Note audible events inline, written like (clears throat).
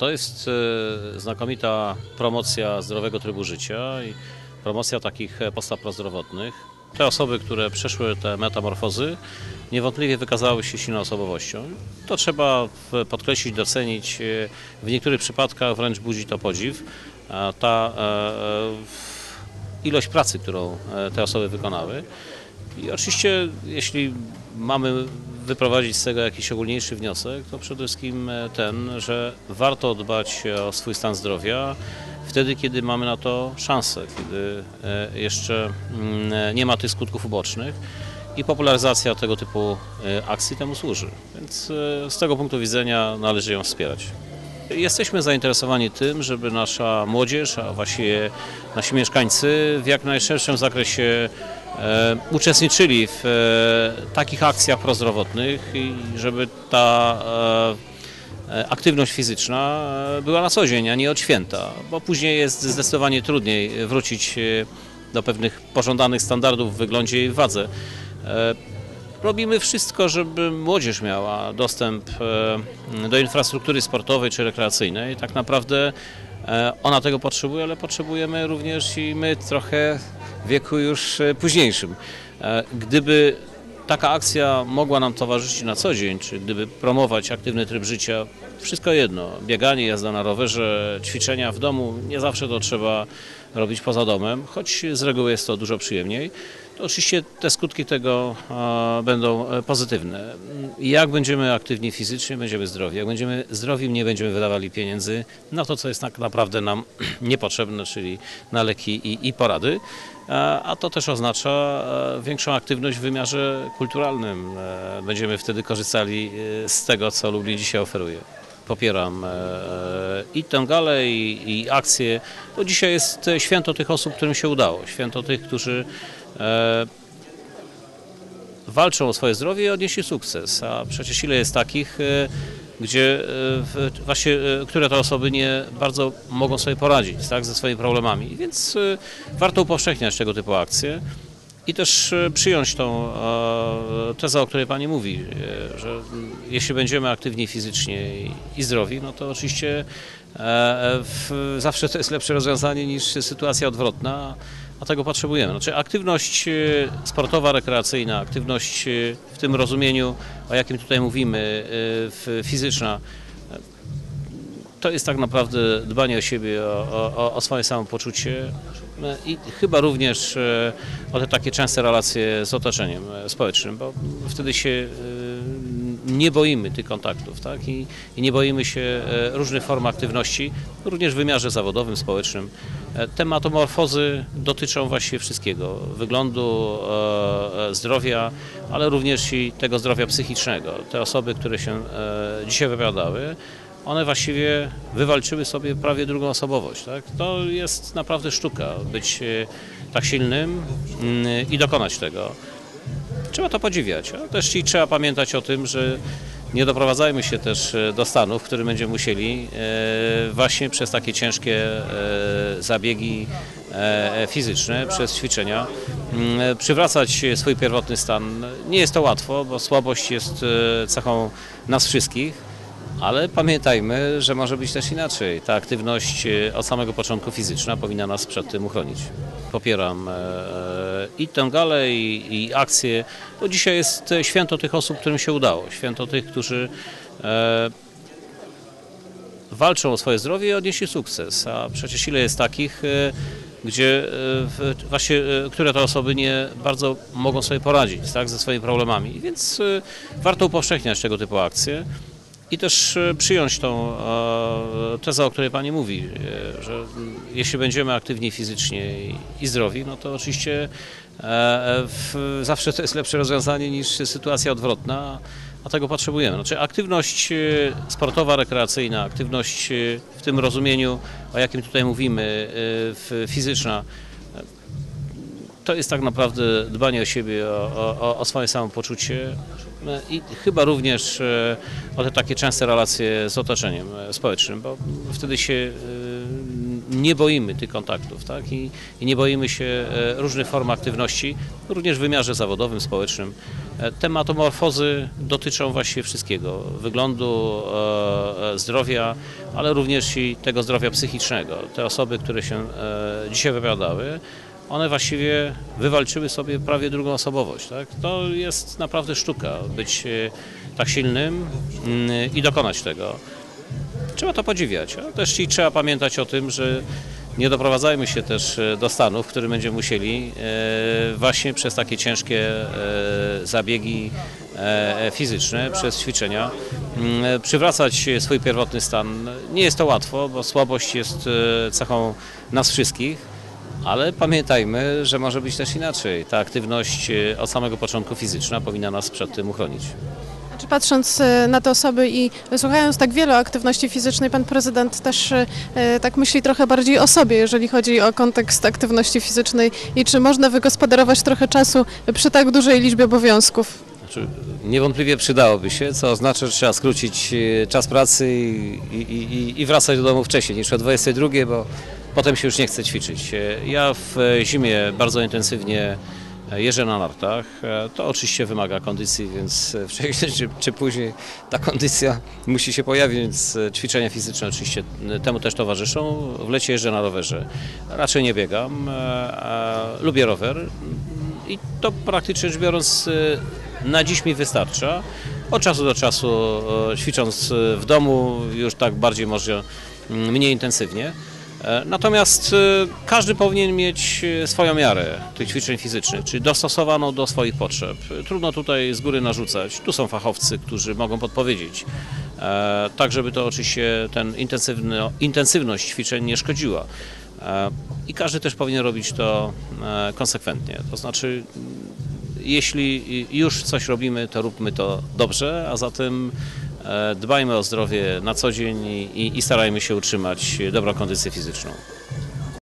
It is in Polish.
To jest e, znakomita promocja zdrowego trybu życia i promocja takich e, postaw prozdrowotnych. Te osoby, które przeszły te metamorfozy, niewątpliwie wykazały się silną osobowością. To trzeba podkreślić, docenić. e, W niektórych przypadkach wręcz budzi to podziw. Ta ilość pracy, którą te osoby wykonały. I oczywiście, jeśli mamy wyprowadzić z tego jakiś ogólniejszy wniosek, to przede wszystkim e, ten, że warto dbać o swój stan zdrowia wtedy, kiedy mamy na to szansę, kiedy e, jeszcze mm, nie ma tych skutków ubocznych i popularyzacja tego typu e, akcji temu służy. Więc e, z tego punktu widzenia należy ją wspierać. Jesteśmy zainteresowani tym, żeby nasza młodzież, a właściwie nasi mieszkańcy w jak najszerszym zakresie e, uczestniczyli w e, takich akcjach prozdrowotnych i żeby ta e, e, aktywność fizyczna e, była na co dzień, a nie od święta, bo później jest zdecydowanie trudniej wrócić e, do pewnych pożądanych standardów w wyglądzie i wadze. E, Robimy wszystko, żeby młodzież miała dostęp e, do infrastruktury sportowej czy rekreacyjnej. Tak naprawdę e, ona tego potrzebuje, ale potrzebujemy również i my trochę wieku już e, późniejszym. E, Gdyby taka akcja mogła nam towarzyszyć na co dzień, czy gdyby promować aktywny tryb życia, wszystko jedno, bieganie, jazda na rowerze, ćwiczenia w domu, nie zawsze to trzeba robić poza domem, choć z reguły jest to dużo przyjemniej, oczywiście te skutki tego e, będą e, pozytywne. Jak będziemy aktywni fizycznie, będziemy zdrowi. Jak będziemy zdrowi, nie będziemy wydawali pieniędzy na to, co jest tak naprawdę nam (clears throat) niepotrzebne, czyli na leki i, i porady. E, A to też oznacza większą aktywność w wymiarze kulturalnym. Będziemy wtedy korzystali z tego, co Lublin dzisiaj oferuje. Popieram i tę galę, i, i akcję, bo dzisiaj jest święto tych osób, którym się udało. Święto tych, którzy walczą o swoje zdrowie i odnieśli sukces. A przecież ile jest takich, e, gdzie e, właśnie, e, które te osoby nie bardzo mogą sobie poradzić tak, ze swoimi problemami. Więc e, warto upowszechniać tego typu akcje i też e, przyjąć tą e, tezę, o której Pani mówi, e, że jeśli będziemy aktywni fizycznie i, zdrowi, no to oczywiście e, zawsze to jest lepsze rozwiązanie niż sytuacja odwrotna, a tego potrzebujemy. Znaczy aktywność e, sportowa, rekreacyjna, aktywność e, w tym rozumieniu, o jakim tutaj mówimy, w- fizyczna, to jest tak naprawdę dbanie o siebie, o, o, o swoje samopoczucie e, i chyba również o te takie częste relacje z otoczeniem społecznym, bo wtedy się nie boimy tych kontaktów tak? I, i nie boimy się różnych form aktywności, również w wymiarze zawodowym, społecznym. E, Te metamorfozy dotyczą właściwie wszystkiego, wyglądu, e, e, zdrowia, ale również i tego zdrowia psychicznego. Te osoby, które się dzisiaj wypowiadały, one właściwie wywalczyły sobie prawie drugą osobowość. Tak? To jest naprawdę sztuka, być tak silnym mm, i dokonać tego. Trzeba to podziwiać. A też i trzeba pamiętać o tym, że nie doprowadzajmy się też do stanu, w którym będziemy musieli właśnie przez takie ciężkie zabiegi e, fizyczne, przez ćwiczenia mm, przywracać swój pierwotny stan. Nie jest to łatwo, bo słabość jest e, cechą nas wszystkich. Ale pamiętajmy, że może być też inaczej. Ta aktywność e, od samego początku fizyczna powinna nas przed tym uchronić. Popieram e, i tę galę, i, i akcję, bo dzisiaj jest e, święto tych osób, którym się udało. Święto tych, którzy e, walczą o swoje zdrowie i odnieśli sukces. A przecież ile jest takich, e, gdzie e, właśnie, e, które te osoby nie bardzo mogą sobie poradzić tak, ze swoimi problemami. Więc warto upowszechniać tego typu akcje i też przyjąć tą tezę, o której Pani mówi, że jeśli będziemy aktywni fizycznie i, zdrowi, no to oczywiście zawsze to jest lepsze rozwiązanie niż sytuacja odwrotna, a tego potrzebujemy. Znaczy aktywność e, sportowa, rekreacyjna, aktywność e, w tym rozumieniu, o jakim tutaj mówimy, w- fizyczna, to jest tak naprawdę dbanie o siebie, o, o, o swoje samopoczucie e, i chyba również o te takie częste relacje z otoczeniem społecznym, bo wtedy się nie boimy tych kontaktów tak? I, i nie boimy się e, różnych form aktywności, również w wymiarze zawodowym, społecznym. E, Te metamorfozy dotyczą właściwie wszystkiego, wyglądu, e, zdrowia, ale również i tego zdrowia psychicznego. Te osoby, które się dzisiaj wypowiadały, one właściwie wywalczyły sobie prawie drugą osobowość. Tak? To jest naprawdę sztuka, być tak silnym mm, i dokonać tego. Trzeba to podziwiać, też i trzeba pamiętać o tym, że nie doprowadzajmy się też e, do stanu, w którym będziemy musieli e, właśnie przez takie ciężkie e, zabiegi fizyczne, przez ćwiczenia mm, przywracać swój pierwotny stan. Nie jest to łatwo, bo słabość jest cechą nas wszystkich. Ale pamiętajmy, że może być też inaczej. Ta aktywność od samego początku fizyczna powinna nas przed tym uchronić. Czy patrząc e, na te osoby i słuchając tak wiele o aktywności fizycznej, pan prezydent też e, tak myśli trochę bardziej o sobie, jeżeli chodzi o kontekst aktywności fizycznej i czy można wygospodarować trochę czasu przy tak dużej liczbie obowiązków? Znaczy, niewątpliwie przydałoby się, co oznacza, że trzeba skrócić e, czas pracy i, i, i, wracać do domu wcześniej niż o 22, bo potem się już nie chce ćwiczyć. Ja w zimie bardzo intensywnie jeżdżę na nartach. E, To oczywiście wymaga kondycji, więc e, (laughs) wcześniej czy, czy później ta kondycja musi się pojawić, więc e, ćwiczenia fizyczne oczywiście e, temu też towarzyszą. W lecie jeżdżę na rowerze. Raczej nie biegam. e, Lubię rower i to praktycznie rzecz biorąc e, na dziś mi wystarcza. Od czasu do czasu e, ćwicząc e, w domu już tak bardziej może mm, mniej intensywnie. E, Natomiast e, każdy powinien mieć e, swoją miarę tych ćwiczeń fizycznych, czyli dostosowaną do swoich potrzeb. Trudno tutaj z góry narzucać. Tu są fachowcy, którzy mogą podpowiedzieć, tak żeby to oczywiście ten intensywność ćwiczeń nie szkodziła. I każdy też powinien robić to konsekwentnie. To znaczy, jeśli już coś robimy, to róbmy to dobrze, a zatem dbajmy o zdrowie na co dzień i, i starajmy się utrzymać dobrą kondycję fizyczną.